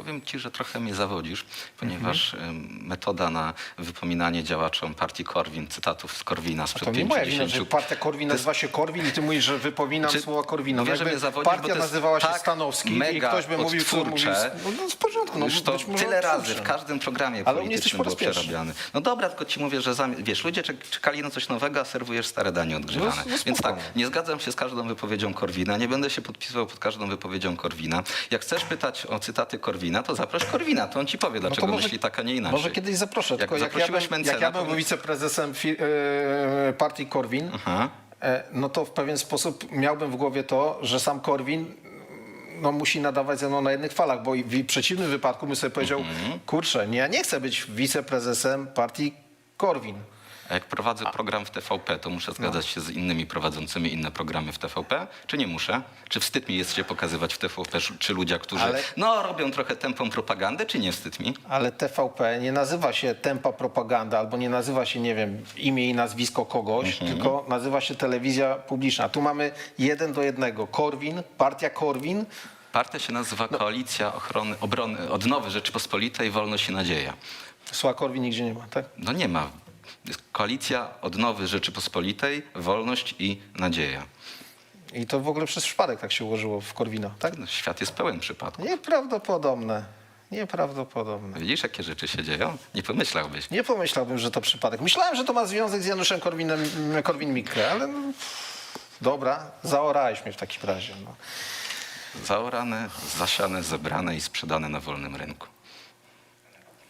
Powiem ci, że trochę mnie zawodzisz, ponieważ em, metoda na wypominanie działaczom partii Korwin, cytatów z Korwina sprzed To nie moja wina, 50 że partia Korwin nazywa się Korwin i ty mówisz, że wypominam Czy- słowa Korwina. Że jakby mnie zawodzisz, bo partia to jest nazywała się tak Stanowski i mega ktoś by mówił, co mówił... No, no w porządku, no Już to tyle razy w no. każdym programie Ale politycznym po było przerabiane. No dobra, tylko ci mówię, że zami- wiesz, ludzie czek- czekali na coś nowego, a serwujesz stare danie odgrzewane. No, no Więc tak, nie zgadzam się z każdą wypowiedzią Korwina, nie będę się podpisywał pod każdą wypowiedzią Korwina. Jak chcesz pytać o cytaty Korwina, to zaproś Korwina, to on ci powie, No dlaczego może- myśli tak, a nie inaczej. Może kiedyś zaproszę, tylko jak ja, bym, Mencena, jak ja bym był wiceprezesem e, partii Korwin, Aha. e, no to w pewien sposób miałbym w głowie to, że sam Korwin no, musi nadawać ze mną na jednych falach, bo w przeciwnym wypadku bym sobie powiedział, Mhm. kurczę, nie, ja nie chcę być wiceprezesem partii Korwin. A jak prowadzę program w TVP, to muszę zgadzać się z innymi prowadzącymi inne programy w TVP? Czy nie muszę? Czy wstyd mi jest się pokazywać w TVP, czy ludzie, którzy Ale- no, robią trochę tępą propagandę, czy nie wstyd mi? Ale TVP nie nazywa się tempa propaganda albo nie nazywa się, nie wiem, imię i nazwisko kogoś, tylko nazywa się telewizja publiczna. Tu mamy jeden do jednego. Korwin, partia Korwin. Partia się nazywa Koalicja Ochrony, Obrony, Odnowy Rzeczypospolitej, Wolność i Nadzieja. Słowa Korwin nigdzie nie ma, tak? No nie ma. Jest Koalicja Odnowy Rzeczypospolitej, Wolność i Nadzieja. I to w ogóle przez przypadek tak się ułożyło w Korwina, tak? No, świat jest pełen przypadków. Nieprawdopodobne. Nieprawdopodobne. Widzisz, jakie rzeczy się dzieją? Nie pomyślałbyś. Nie pomyślałbym, że to przypadek. Myślałem, że to ma związek z Januszem Korwinem, Korwin-Mikke, ale no, dobra, zaorałeś mnie w takim razie. No. Zaorane, zasiane, zebrane i sprzedane na wolnym rynku.